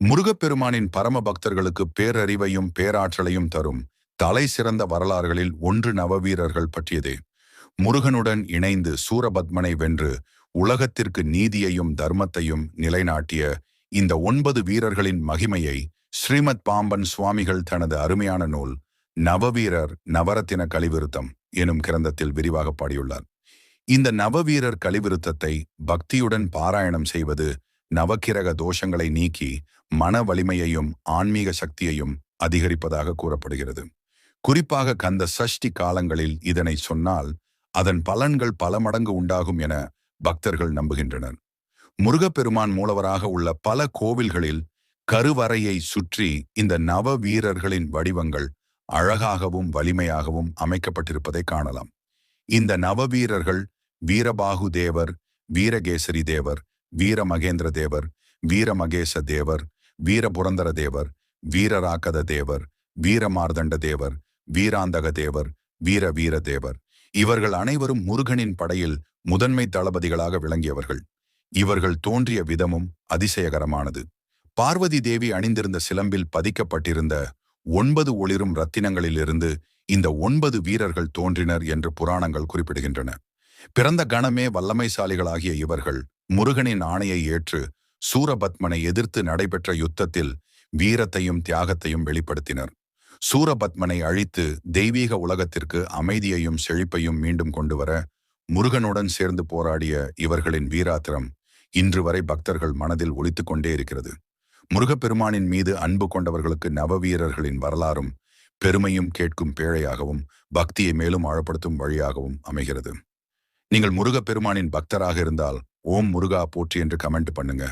முருகப்பெருமானின் பரம பக்தர்களுக்கு பேரறிவையும் பேராற்றலையும் தரும் தலை சிறந்த வரலாறுகளில் ஒன்று நவவீரர்கள் பற்றியதே. முருகனுடன் இணைந்து சூரபத்மனை வென்று உலகத்திற்கு நீதியையும் தர்மத்தையும் நிலைநாட்டிய இந்த ஒன்பது வீரர்களின் மகிமையை ஸ்ரீமத் பாம்பன் சுவாமிகள் தனது அருமையான நூல் நவவீரர் நவரத்தின கலிவிருத்தம் எனும் கிரந்தத்தில் விரிவாக பாடியுள்ளார். இந்த நவவீரர் கலிவிருத்தத்தை பக்தியுடன் பாராயணம் செய்வது நவக்கிரக தோஷங்களை நீக்கி மன வலிமையையும் ஆன்மீக சக்தியையும் அதிகரிப்பதாக கூறப்படுகிறது. குறிப்பாக கந்த சஷ்டி காலங்களில் இதனை சொன்னால் அதன் பலன்கள் பல மடங்கு உண்டாகும் என பக்தர்கள் நம்புகின்றனர். முருகப்பெருமான் மூலவராக உள்ள பல கோவில்களில் கருவறையை சுற்றி இந்த நவ வீரர்களின் வடிவங்கள் அழகாகவும் வலிமையாகவும் அமைக்கப்பட்டிருப்பதை காணலாம். இந்த நவவீரர்கள் வீரபாகு தேவர் வீரகேசரி தேவர் வீரமகேந்திர தேவர் வீரமகேச தேவர் வீரபுரந்தர தேவர் வீரராக்கத தேவர் வீரமார்தண்ட தேவர் வீராந்தக தேவர் வீர வீர தேவர் இவர்கள் அனைவரும் முருகனின் படையில் முதன்மை தளபதிகளாக விளங்கியவர்கள். இவர்கள் தோன்றிய விதமும் அதிசயகரமானது. பார்வதி தேவி அணிந்திருந்த சிலம்பில் பதிக்கப்பட்டிருந்த ஒன்பது ஒளிரும் ரத்தினங்களிலிருந்து இந்த ஒன்பது வீரர்கள் தோன்றினர் என்று புராணங்கள் குறிப்பிடுகின்றன. பிறந்த கணமே வல்லமைசாலிகளாகிய இவர்கள் முருகனின் ஆணையை ஏற்று சூரபத்மனை எதிர்த்து நடைபெற்ற யுத்தத்தில் வீரத்தையும் தியாகத்தையும் வெளிப்படுத்தினர். சூரபத்மனை அழித்து தெய்வீக உலகத்திற்கு அமைதியையும் செழிப்பையும் மீண்டும் கொண்டு வர முருகனுடன் சேர்ந்து போராடிய இவர்களின் வீராத்திரம் இன்று வரை பக்தர்கள் மனதில் ஒழித்து கொண்டே இருக்கிறது. முருகப்பெருமானின் மீது அன்பு கொண்டவர்களுக்கு நவவீரர்களின் வரலாறும் பெருமையும் கேட்கும் பேழையாகவும் பக்தியை மேலும் ஆழப்படுத்தும் வழியாகவும் அமைகிறது. நீங்கள் முருகப்பெருமானின் பக்தராக இருந்தால் ஓம் முருகா போற்றி என்று கமெண்ட் பண்ணுங்க.